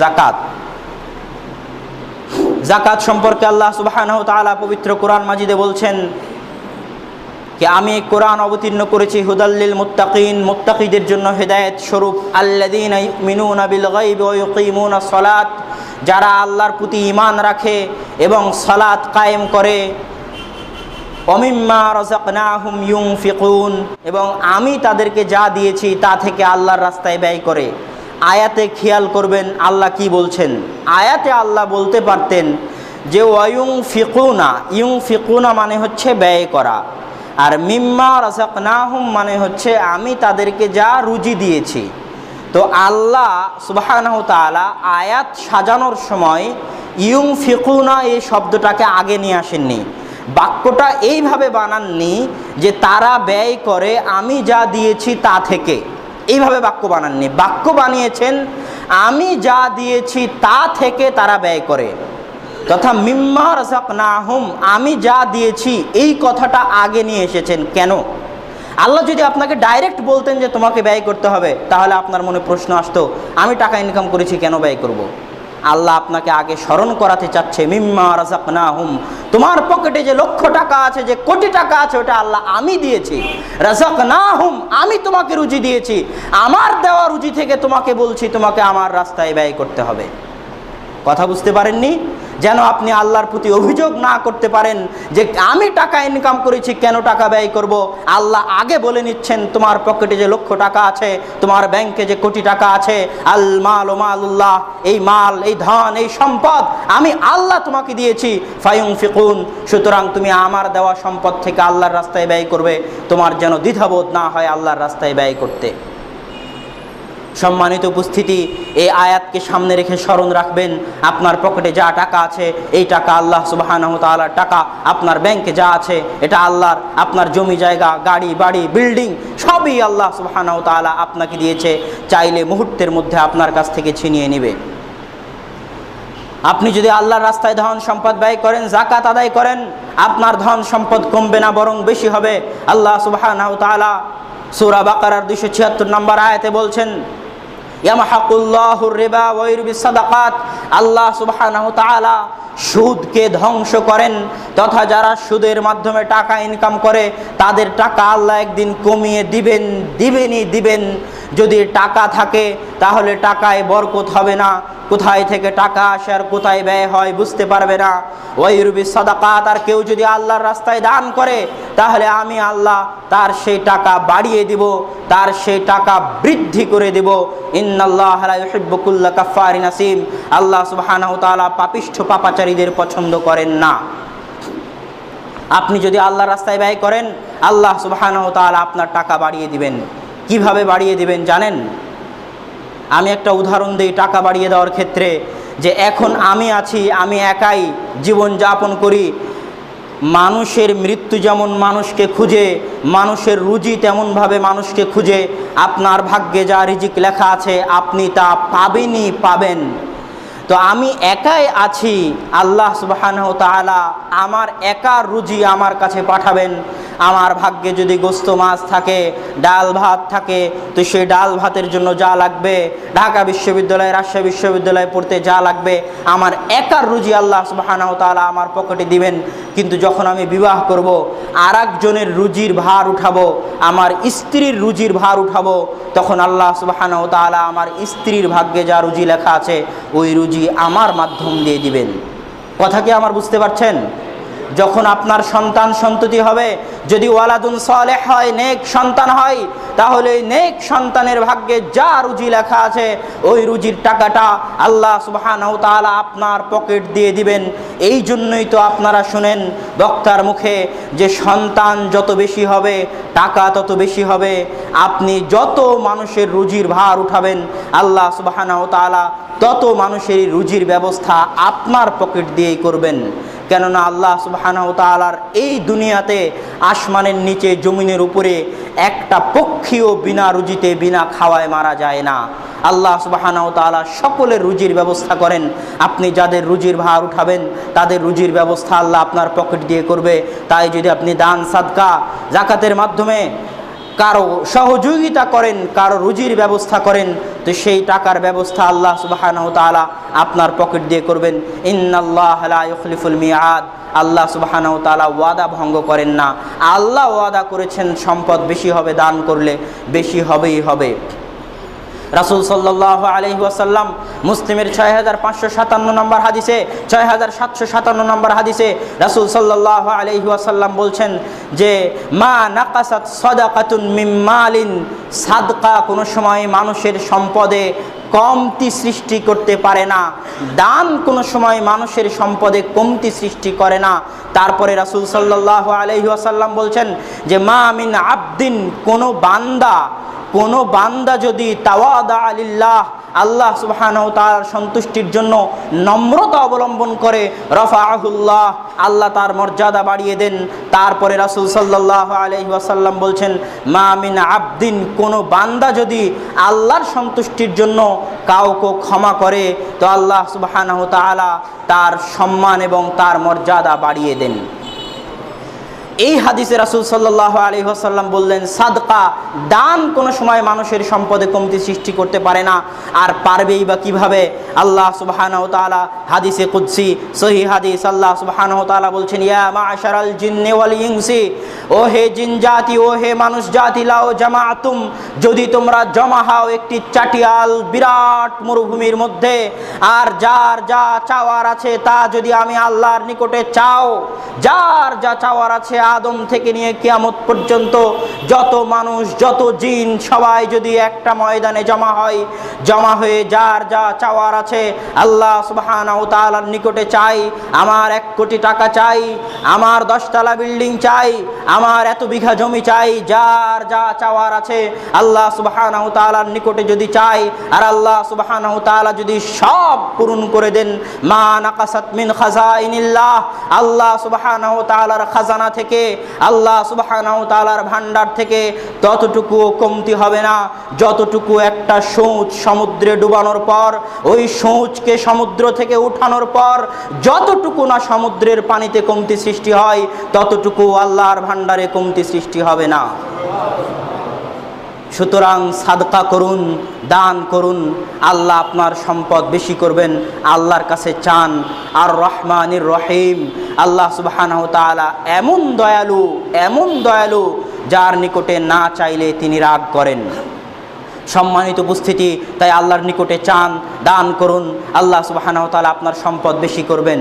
জাকাত। জাকাত সম্পর্কে আল্লাহ তাআলা পবিত্র কোরআন মাজিদে বলছেন কি আমি কোরআন অবতীর্ণ করেছি হুদাল্লিল মুত্তাকিন, মুত্তাকিদের জন্য হেদায়েত স্বরূপ। ইউকিমুনা সলাত, যারা আল্লাহর প্রতি ঈমান রাখে এবং সালাত কায়েম করে। অমিম্মা রাযাকনাহুম ইউনফিকুন, এবং আমি তাদেরকে যা দিয়েছি তা থেকে আল্লাহর রাস্তায় ব্যয় করে। আয়াতে খেয়াল করবেন আল্লাহ কি বলছেন? আয়াতে আল্লাহ বলতে পারতেন যে ওয়ুং ফিকুনা ইউং ফিকুনা মানে হচ্ছে ব্যয় করা। আর মিম্মা রাজাকনাহুম মানে হচ্ছে, আমি তাদেরকে যা রুজি দিয়েছি। তো আল্লাহ সুবাহানাহ তাআলা আয়াত সাজানোর সময় ইউং ফিকুনা এই শব্দটাকে আগে নিয়ে আসেননি। বাক্যটা এইভাবে বানাননি যে, তারা ব্যয় করে, আমি যা দিয়েছি তা থেকে। এইভাবে বাক্য বানাননি। বাক্য বানিয়েছেন, আমি যা দিয়েছি তা থেকে তারা ব্যয় করে। তথা মিম্মা রাজাক নাহুম আমি যা দিয়েছি এই কথাটা আগে নিয়ে এসেছেন কেন? আল্লাহ যদি আপনাকে ডাইরেক্ট বলতেন যে তোমাকে ব্যয় করতে হবে, তাহলে আপনার মনে প্রশ্ন আসতো, আমি টাকা ইনকাম করেছি, কেন ব্যয় করব। আল্লাহ আপনাকে আগে স্মরণ করাতে চাচ্ছে, মিম্মা রাজাক নাহুম তোমার পকেটে যে লক্ষ টাকা আছে, যে কোটি টাকা আছে, ওটা আল্লাহ আমি দিয়েছি। রাজাক নাহুম আমি তোমাকে রুজি দিয়েছি। আমার দেওয়া রুজি থেকে তোমাকে বলছি, তোমাকে আমার রাস্তায় ব্যয় করতে হবে। কথা বুঝতে পারেননি? যেন আপনি আল্লাহর প্রতি অভিযোগ না করতে পারেন যে আমি টাকা ইনকাম করেছি, কেন টাকা ব্যয় করব? আল্লাহ আগে বলে নিচ্ছেন, তোমার পকেটে যে লক্ষ টাকা আছে, তোমার ব্যাংকে যে কোটি টাকা আছে, আল মাল ও মালুল্লাহ, এই মাল, এই ধন, এই সম্পদ আমি আল্লাহ তোমাকে দিয়েছি। ফায়ুং ফিকুন সুতরাং তুমি আমার দেওয়া সম্পদ থেকে আল্লাহর রাস্তায় ব্যয় করবে। তোমার যেন দ্বিধাবোধ না হয় আল্লাহর রাস্তায় ব্যয় করতে। সম্মানিত উপস্থিতি, এই আয়াতকে সামনে রেখে স্মরণ রাখবেন, আপনার পকেটে যা টাকা আছে, এই টাকা আল্লাহ তালার টাকা, আপনার ব্যাংকে যা আছে, এটা আল্লাহর, আপনার জমি জায়গা, গাড়ি, বাড়ি, বিল্ডিং, সবই আল্লাহ সুবাহানাহ তালা আপনাকে দিয়েছে, চাইলে মুহূর্তের মধ্যে আপনার কাছ থেকে ছিনিয়ে নেবে। আপনি যদি আল্লাহর রাস্তায় ধন সম্পদ ব্যয় করেন জাকাত আদায় করেন, আপনার ধন সম্পদ কমবে না, বরং বেশি হবে। আল্লাহ তালা সুরা বাকারার দুশো ছিয়াত্তর নম্বর আয়াতে বলছেন আল্লাহ সুদকে ধ্বংস করেন, তথা যারা সুদের মাধ্যমে টাকা ইনকাম করে, তাদের টাকা আল্লাহ একদিন কমিয়ে দিবেন, দিবেনই দিবেন। যদি টাকা থাকে, তাহলে টাকায় বরকত হবে না। কোথায় থেকে টাকা আসে আর কোথায় ব্যয় হয় বুঝতে পারবে না। ওয়াইরবি সাদাকাত, আর কেউ যদি আল্লাহর রাস্তায় দান করে, তাহলে আমি আল্লাহ তার সেই টাকা বাড়িয়ে দিব, তার সেই টাকা বৃদ্ধি করে দিব। ইন্নাল্লাহ আসিম। আল্লাহ তাআলা পাপিষ্ঠ পাপাচারীদের পছন্দ করেন না। আপনি যদি আল্লাহর রাস্তায় ব্যয় করেন, আল্লাহ তাআলা আপনার টাকা বাড়িয়ে দিবেন। কীভাবে বাড়িয়ে দিবেন জানেন? আমি একটা উদাহরণ দিই টাকা বাড়িয়ে দেওয়ার ক্ষেত্রে, যে এখন আমি আছি, আমি একাই জীবন যাপন করি। মানুষের মৃত্যু যেমন মানুষকে খুঁজে, মানুষের রুজি তেমনভাবে মানুষকে খুঁজে। আপনার ভাগ্যে যা রিজিক লেখা আছে, আপনি তা পাবেনই পাবেন। তো আমি একাই আছি। আল্লাহ সুবাহান তালা আমার একার রুজি আমার কাছে পাঠাবেন। আমার ভাগ্যে যদি গোস্ত মাছ থাকে, ডাল ভাত থাকে, তো সেই ডাল ভাতের জন্য যা লাগবে, ঢাকা বিশ্ববিদ্যালয়, রাজশাহী বিশ্ববিদ্যালয়ে পড়তে যা লাগবে, আমার একার রুজি আল্লাহ সুবাহান তালা আমার পকেটে দিবেন। কিন্তু যখন আমি বিবাহ করব আর একজনের রুজির ভার উঠাবো, আমার স্ত্রীর রুজির ভার উঠাবো, তখন আল্লাহ সুবাহানাহ তাআলা আমার স্ত্রীর ভাগ্যে যা রুজি লেখা আছে, ওই রুজি আমার মাধ্যম দিয়ে দিবেন। কথা কি আমার বুঝতে পারছেন? যখন আপনার সন্তান সন্ততি হবে, যদি ওয়ালাদুন সালেহ হয়, নেক সন্তান হয়, তাহলে নেক সন্তানের ভাগ্যে যা রুজি লেখা আছে, ওই রুজির টাকাটা আল্লাহ সুবহানাহু আপনার পকেট দিয়ে দিবেন। এই জন্যই তো আপনারা শুনেন বক্তার মুখে যে সন্তান যত বেশি হবে, টাকা তত বেশি হবে। আপনি যত মানুষের রুজির ভার উঠাবেন, আল্লাহ সুবহানাহু তাআলা তত মানুষের রুজির ব্যবস্থা আপনার পকেট দিয়েই করবেন। কেননা আল্লাহ সুবাহানাহ তালার এই দুনিয়াতে আসমানের নিচে, জমিনের উপরে একটা পক্ষীও বিনা রুজিতে, বিনা খাওয়ায় মারা যায় না। আল্লাহ সুবাহানাহ তালা সকলের রুজির ব্যবস্থা করেন। আপনি যাদের রুজির ভার উঠাবেন, তাদের রুজির ব্যবস্থা আল্লাহ আপনার পকেট দিয়ে করবে। তাই যদি আপনি দান, সাদকা, জাকাতের মাধ্যমে কারও সহযোগিতা করেন, কারও রুজির ব্যবস্থা করেন, তো সেই টাকার ব্যবস্থা আল্লাহ সুবাহ আপনার পকেট দিয়ে করবেন। ইন্নাল্লাহ মিয়াদ আল্লাহ সুবাহানাহ তালা ওয়াদা ভঙ্গ করেন না। আল্লাহ ওয়াদা করেছেন, সম্পদ বেশি হবে, দান করলে বেশি হবেই হবে। রাসুল সাল্লাহ আলহি মুসলিমের ছয় হাজার পাঁচশো সাতান্ন নম্বর হাদিসে ছয় হাজার সাতশো সাতান্ন নম্বর হাদিসে রাসুল সাল্লাহ আলহি ওয়াসাল্লাম বলছেন যে, মা নাকাসাত সদাকাতুন মিম্মালিন সাদকা কোনো সময় মানুষের সম্পদে কমতি সৃষ্টি করতে পারে না। দান কোনো সময় মানুষের সম্পদে কমতি সৃষ্টি করে না। তারপরে রাসুল সাল্লাহ আলহি আসাল্লাম বলছেন যে, মা মিন আবদিন, কোনো বান্দা কোনো বান্দা যদি তাওয়াদা আলিল্লাহ, আল্লাহ সুবহানাহু তাআলার সন্তুষ্টির জন্য নম্রতা অবলম্বন করে, রফাআহুল্লাহ, আল্লাহ তার মর্যাদা বাড়িয়ে দেন। তারপরে রাসূল সাল্লাল্লাহু আলাইহি ওয়াসাল্লাম বলছেন, মা মিন আবদিন কোনো বান্দা যদি আল্লাহর সন্তুষ্টির জন্য কাউকে ক্ষমা করে, তো আল্লাহ সুবহানাহু তার সম্মান এবং তার মর্যাদা বাড়িয়ে দেন। এই হাদিসে রাসুল সাল্লাহ আলী আসাল্লাম বললেন, সাদকা, দান কোনো সময় মানুষের সম্পদে কমতি সৃষ্টি করতে পারে না। আর পারবেই বা কীভাবে? আল্লাহ সুবাহানহ হাদিসে কুদ্সি সহি হাদিস, আল্লাহ সুবাহানহ তালা বলছেন, ইয়া মা আশারাল জিন্নে ইংসি ও হে জিন জাতি, ও হে মানুষ জাতি, লাও জামাতুম যদি তোমরা জমা হও একটি চাটিয়াল বিরাট মরুভূমির মধ্যে, আর যার যা চাওয়ার আছে তা যদি আমি আল্লাহর নিকটে চাও, যার যা চাওয়ার আছে আদম থেকে নিয়ে কিয়ামত পর্যন্ত যত মানুষ, যত জিন, সবাই যদি একটা ময়দানে জমা হয়, জমা হয়ে যার যা চাওয়ার আছে, আল্লাহ সুবহানাহু তাআলার নিকটে চাই, আমার এক কোটি টাকা চাই, আমার দশতলা বিল্ডিং চাই, আমার এত বিঘা জমি চাই, যার যা চাওয়ার আছে, আল্লাহ সুবহানাহু তাআলার নিকটে যদি চাই, আর আল্লাহ সুবহানাহু তাআলা যদি সব পূরণ করে দেন, মা নাকাসাত মিন খাজাইনিল্লাহ, আল্লাহ সুবহানাহু তাআলার খাজানা থেকে আল্লাহ সুবাহানাও তালার ভান্ডার থেকে ততটুকু কমতি হবে না। যতটুকু একটা সূচ সমুদ্রে ডুবানোর পর, ওই সূচকে সমুদ্র থেকে উঠানোর পর, যতটুকু না সমুদ্রের পানিতে কমতি সৃষ্টি হয়, ততটুকু আল্লাহর ভান্ডারে কমতি সৃষ্টি হবে না। সুতরাং সাদকা করুন, দান করুন, আল্লাহ আপনার সম্পদ বেশি করবেন, আল্লাহর কাছে চান। আর রহমানির রহিম, আল্লাহ সুবহানাহু তাআলা এমন দয়ালু এমন দয়ালু যার নিকটে না চাইলে তিনি রাগ করেন। সম্মানিত উপস্থিতি, তাই আল্লাহর নিকটে চান, দান করুন, আল্লাহ সুবহানাহু তাআলা আপনার সম্পদ বেশি করবেন।